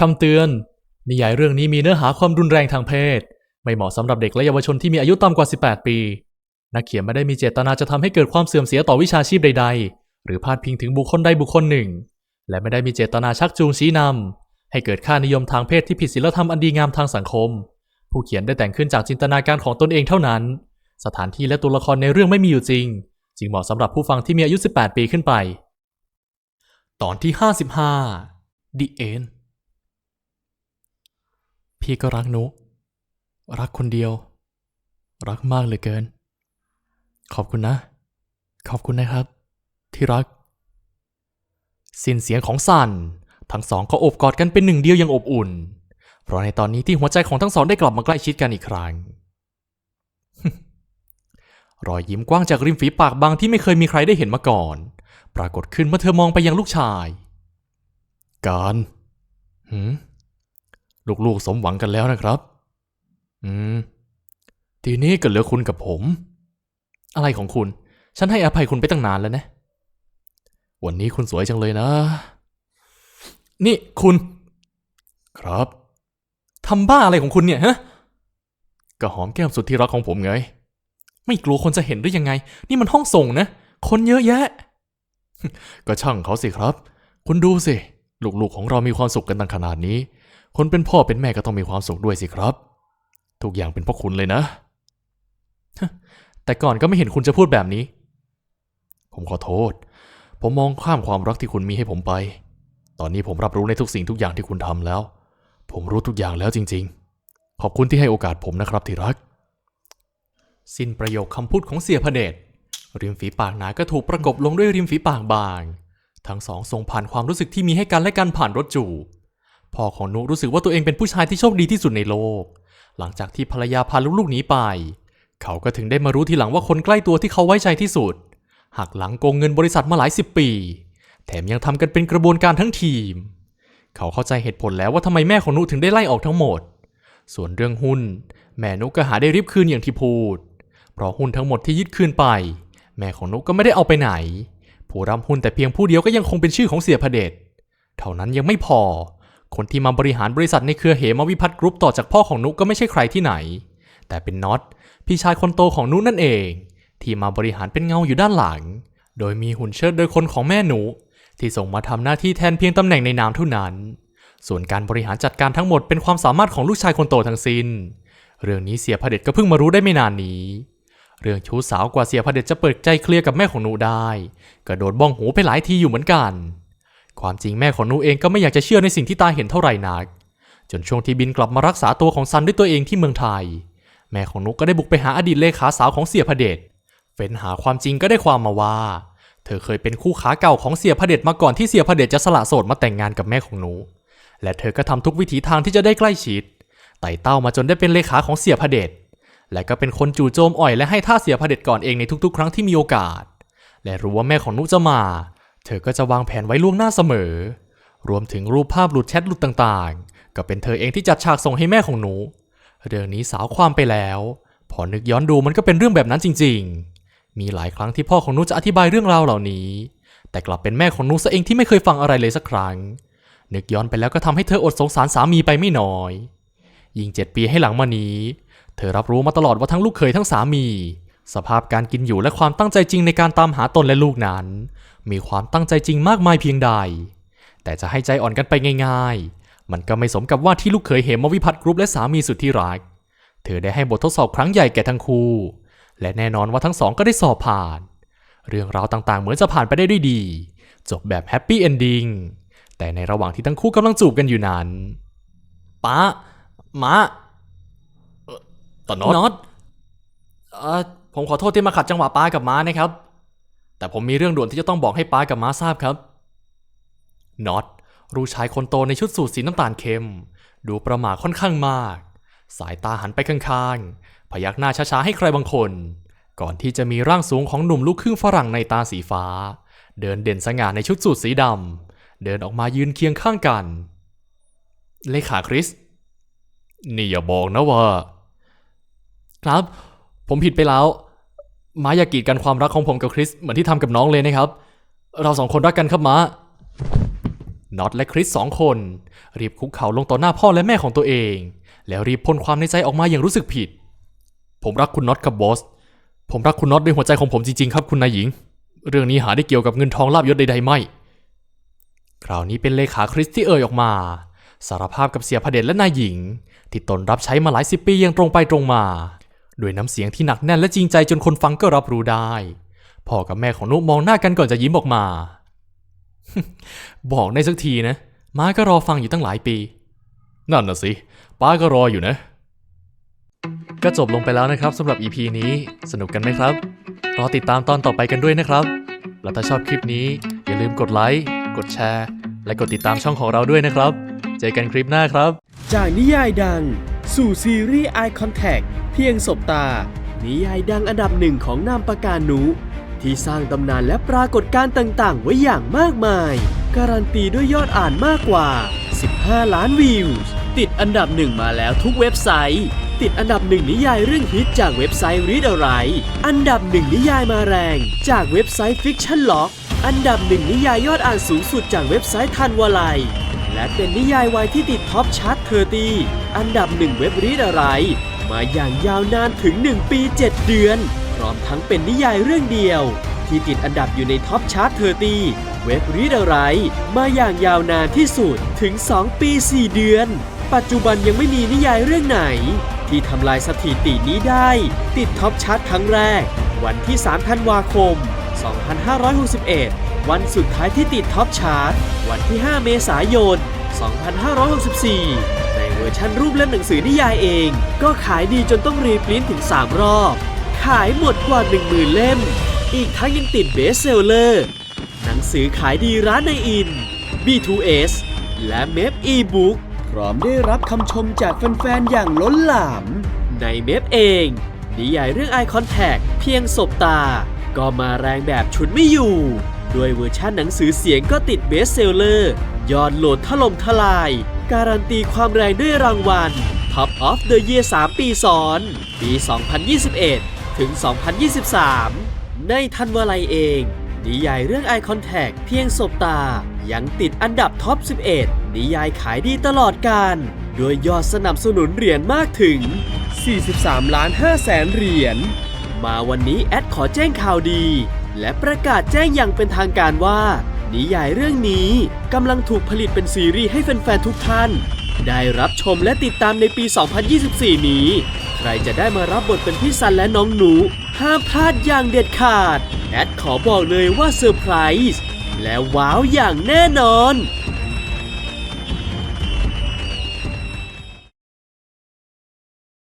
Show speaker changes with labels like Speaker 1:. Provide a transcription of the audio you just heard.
Speaker 1: คำเตือน นิยายเรื่องนี้มีเนื้อหาความรุนแรงทางเพศ ไม่เหมาะสำหรับเด็กและเยาวชนที่มีอายุต่ำกว่า 18 ปี นักเขียนไม่ได้มีเจตนาจะทำให้เกิดความเสื่อมเสียต่อวิชาชีพใด ๆ หรือพาดพิงถึงบุคคลใดบุคคลหนึ่ง และไม่ได้มีเจตนาชักจูงชี้นำให้เกิดค่านิยมทางเพศที่ผิดศีลธรรมอันดีงามทางสังคม ผู้เขียนได้แต่งขึ้นจากจินตนาการของตนเองเท่านั้น สถานที่และตัวละครในเรื่องไม่มีอยู่จริง จึงเหมาะสำหรับผู้ฟังที่มีอายุ 18 ปีขึ้นไป ตอนที่ 55 The End พี่ก็รักนุ รักคนเดียว รักมากเหลือเกิน ขอบคุณนะ ขอบคุณนะครับ ที่รัก สิ้นเสียงของสันทั้งสองก็โอบกอดกันเป็นหนึ่งเดียวอย่างอบอุ่น เพราะในตอนนี้ที่หัวใจของทั้งสองได้กลับมาใกล้ชิดกันอีกครั้ง รอยยิ้มกว้างจากริมฝีปากบางที่ไม่เคยมีใครได้เห็นมาก่อน ปรากฏขึ้นเมื่อเธอมองไปยังลูกชาย การหืม ลูกๆสมหวังกันแล้วนะครับ อืม ทีนี้ก็เหลือคุณกับผม อะไรของคุณ ฉันให้อภัยคุณไปตั้งนานแล้วนะ วันนี้คุณสวยจังเลยนะ นี่คุณ ครับทำบ้าอะไรของคุณเนี่ยฮะก็หอมแก้มสุดที่รักของผมไง ไม่กลัวคนจะเห็นหรือยังไง นี่มันห้องส่งนะ คนเยอะแยะ ก็ช่างเขาสิครับ คุณดูสิ ลูกๆของเรามีความสุขกันตั้งขนาดนี้ คนเป็นพ่อเป็นแม่ก็ต้องมีความสุขด้วยสิครับ ทุกอย่างเป็นเพราะคุณเลยนะ แต่ก่อนก็ไม่เห็นคุณจะพูดแบบนี้ ผมขอโทษ ผมมองข้ามความรักที่คุณมีให้ผมไป ตอนนี้ผมรับรู้ในทุกสิ่งทุกอย่างที่คุณทำแล้ว ผมรู้ทุกอย่างแล้วจริง ๆ ขอบคุณที่ให้โอกาสผมนะครับที่รัก สิ้นประโยคคำพูดของเสียพเดชริมฝีปากหนาก็ถูกประกบลงด้วยริมฝีปากบาง ทั้งสองส่งผ่านความรู้สึกที่มีให้กันและกันผ่านรถจูบ พ่อของนุรู้สึกว่าตัวเองเป็นผู้ชายที่โชคดีที่สุดในโลก หลังจากที่ภรรยาพาลูกๆหนีไป เขาก็ถึงได้มารู้ทีหลังว่าคนใกล้ตัวที่เขาไว้ใจที่สุด หักหลังโกงเงินบริษัทมาหลายสิบปี แถมยังทำกันเป็นกระบวนการทั้งทีม เขาเข้าใจเหตุผลแล้วว่าทำไมแม่ของนุถึงได้ไล่ออกทั้งหมด ส่วนเรื่องหุ้น แม่นุก็หาได้ริบคืนอย่างที่พูด เพราะหุ้นทั้งหมดที่ยึดคืนไป แม่ของนุก็ไม่ได้เอาไปไหน ผู้รับหุ้นแต่เพียงผู้เดียวก็ยังคงเป็นชื่อของเสียพเดชเท่านั้นยังไม่พอ คนที่มาบริหารบริษัทในเครือเหมวิพัฒน์กรุ๊ปต่อจากพ่อของนุก็ไม่ใช่ใครที่ไหน แต่เป็นน็อตพี่ชายคนโตของนุนั่นเอง ที่มาบริหารเป็นเงาอยู่ด้านหลัง โดยมีหุ่นเชิดโดยคนของแม่หนู ที่ส่งมาทำหน้าที่แทนเพียงตำแหน่งในนามเท่านั้น ส่วนการบริหารจัดการทั้งหมดเป็นความสามารถของลูกชายคนโตทั้งสิ้น เรื่องนี้เสียพเดชก็เพิ่งมารู้ได้ไม่นานนี้ เรื่องชู้สาวกว่าเสียพเดชจะเปิดใจเคลียร์กับแม่ของหนูได้ก็โดนบ้องหูไปหลายทีอยู่เหมือนกัน ความจริงแม่ของนูเองก็ไม่อยากจะเชื่อในสิ่งที่ตาเห็นเท่าไหร่นัก จนช่วงที่บินกลับมารักษาตัวของซันด้วยตัวเองที่เมืองไทย แม่ของนุกก็ได้บุกไปหาอดีตเลขาสาวของเสียพระเดชเฟ้นหาความจริงก็ได้ความมาว่า เธอเคยเป็นคู่ขาเก่าของเสียพระเดชมาก่อนที่เสียพระเดชจะสละโสดมาแต่งงานกับแม่ของนูและเธอก็ทำทุกวิถีทางที่จะได้ใกล้ชิดไต่เต้ามาจนได้เป็นเลขาของเสียพระเดชและก็เป็นคนจู่โจมอ่อยและให้ท่าเสียพระเดชก่อนเองในทุกๆ ครั้งที่มีโอกาส และรู้ว่าแม่ของนุจะมา เธอก็จะวางแผนไว้ล่วงหน้าเสมอ รวมถึงรูปภาพหลุดแชทหลุดต่างๆ ก็เป็นเธอเองที่จัดฉากส่งให้แม่ของหนู เรื่องนี้สาวความไปแล้ว พอนึกย้อนดูมันก็เป็นเรื่องแบบนั้นจริง ๆ มีหลายครั้งที่พ่อของหนูจะอธิบายเรื่องราวเหล่านี้ แต่กลับเป็นแม่ของหนูซะเองที่ไม่เคยฟังอะไรเลยสักครั้ง นึกย้อนไปแล้วก็ทำให้เธออดสงสารสามีไปไม่น้อย ยิ่งเจ็ดปีให้หลังมานี้ เธอรับรู้มาตลอดว่าทั้งลูกเขยทั้งสามี สภาพการกินอยู่และความตั้งใจจริงในการตามหาตนและลูกนั้น มีความตั้งใจจริงมากมายเพียงใด แต่จะให้ใจอ่อนกันไปง่าย ๆ มันก็ไม่สมกับว่าที่ลูกเขยเหมวิพัฒน์กรุ๊ปและสามีสุดที่รัก เธอได้ให้บททดสอบครั้งใหญ่แก่ทั้งคู่ และแน่นอนว่าทั้งสองก็ได้สอบผ่าน เรื่องราวต่างๆ เหมือนจะผ่านไปได้ด้วยดี จบแบบแฮปปี้เอนดิ้งแต่ในระหว่างที่ทั้งคู่กำลังจูบกันอยู่นั้นป้ามาตอนน็อตเอ่อ ผมขอโทษที่มาขัดจังหวะป้ากับม้านะครับ แต่ผมมีเรื่องด่วนที่จะต้องบอกให้ป้ากับม้าทราบครับน็อตลูกชายคนโตในชุดสูทสีน้ำตาลเข้ม ดูประหม่าค่อนข้างมาก สายตาหันไปข้างๆ พยักหน้าช้าๆให้ใครบางคน ก่อนที่จะมีร่างสูงของหนุ่มลูกครึ่งฝรั่งในตาสีฟ้า เดินเด่นสง่าในชุดสูทสีดำเดินออกมายืนเคียงข้างกัน เลขาคริส นี่อย่าบอกนะว่า ครับ ผมผิดไปแล้ว ม้าอย่ากีดกันความรักของผมกับคริสเหมือนที่ทำกับน้องเลยนะครับ เราสองคนรักกันครับม้าน็อตและคริสสองคน รีบคุกเข่าลงต่อหน้าพ่อและแม่ของตัวเอง แล้วรีบพ่นความในใจออกมาอย่างรู้สึกผิด ผมรักคุณน็อตครับบอส ผมรักคุณน็อตด้วยหัวใจของผมจริงๆครับคุณนายหญิง เรื่องนี้หาได้เกี่ยวกับเงินทองลาบยศใดๆไม่ คราวนี้เป็นเลขาคริสที่เอ่ยออกมา สารภาพกับเสียพเดชและนายหญิง ที่ตนรับใช้มาหลายสิบปีอย่างตรงไปตรงมา ด้วยน้ำเสียงที่หนักแน่นและจริงใจจนคนฟังก็รับรู้ได้ พ่อกับแม่ของนุมองหน้ากันก่อนจะยิ้มออกมา บอกได้สักทีนะ ม้าก็รอฟังอยู่ตั้งหลายปี นั่นน่ะสิ ป้าก็รออยู่นะ ก็จบลงไปแล้วนะครับสำหรับ EP นี้ สนุกกันไหมครับ รอติดตามตอนต่อไปกันด้วยนะครับ แล้วถ้าชอบคลิปนี้ อย่าลืมกดไลค์ กดแชร์ และกดติดตามช่องของเราด้วยนะครับ เจอกันคลิปหน้าครับ
Speaker 2: จากนิยายดัง สู่ซีรีส์ Eye Contact เพียงสบตา นิยายดังอันดับหนึ่งของนามปากกานุที่สร้างตำนานและปรากฏการณ์ต่างๆ ไว้อย่างมากมาย การันตีด้วยยอดอ่านมากกว่า 15 ล้านวิว ติดอันดับหนึ่งมาแล้วทุกเว็บไซต์ ติดอันดับหนึ่งนิยายเรื่องฮิตจากเว็บไซต์ Read อะไรอันดับหนึ่งนิยายมาแรง จากเว็บไซต์ Fiction Lock อันดับหนึ่งนิยายยอดอ่านสูงสุดจากเว็บไซต์ทันวลัย และเป็นนิยายวายที่ติดท็อปชาร์ตเทอร์ตีอันดับหนึ่งเว็บรีดอะไร มาอย่างยาวนานถึง 1 ปี 7 เดือน พร้อมทั้งเป็นนิยายเรื่องเดียว ที่ติดอันดับอยู่ในท็อปชาร์ตเทอร์ตีเว็บรีดอะไร มาอย่างยาวนานที่สุดถึง 2 ปี 4 เดือน ปัจจุบันยังไม่มีนิยายเรื่องไหน ที่ทำลายสถิตินี้ได้ ติดท็อปชาร์ตครั้งแรก วันที่ 3 ธันวาคม 2561 วันสุดท้ายที่ติดท็อปชาร์ตวันที่ 5 เมษายน 2564 ในเวอร์ชันรูปเล่มหนังสือนิยายเอง ก็ขายดีจนต้องรีพริ้นถึง 3 รอบ ขายหมดกว่า 10,000 เล่ม อีกทั้งยังติดเบสเซลเลอร์ หนังสือขายดีร้านในอิน B2S และเม p อีบุ๊กพร้อมได้รับคำชมจากแฟนๆ อย่างล้นหลาม ในเม p เอง นิยายเรื่อง Eye Contact เพียงสบตา ก็มาแรงแบบชุดไม่อยู่ ด้วยเวอร์ชันหนังสือเสียงก็ติดเบสเซลเลอร์ ยอดโหลดถล่มทลาย การันตีความแรงด้วยรางวัล Top of the Year 3 ปีซ้อน ปี 2021 ถึง 2023 ในทันวาลัยเอง นิยายเรื่อง Eye Contact เพียงสบตา ยังติดอันดับท็อป 11 นิยายขายดีตลอดการโดยยอดสนับสนุนเหรียญมากถึง 43 ล้าน5แสนเหรียญ มาวันนี้แอดขอแจ้งข่าวดี และประกาศแจ้งอย่างเป็นทางการว่า นิยายเรื่องนี้กำลังถูกผลิตเป็นซีรีส์ให้แฟนๆทุกท่าน ได้รับชมและติดตามในปี 2024 นี้ ใครจะได้มารับบทเป็นพี่ซันและน้องหนูห้ามพลาดอย่างเด็ดขาด แอดขอบอกเลยว่าเซอร์ไพรส์และว้าวอย่างแน่นอน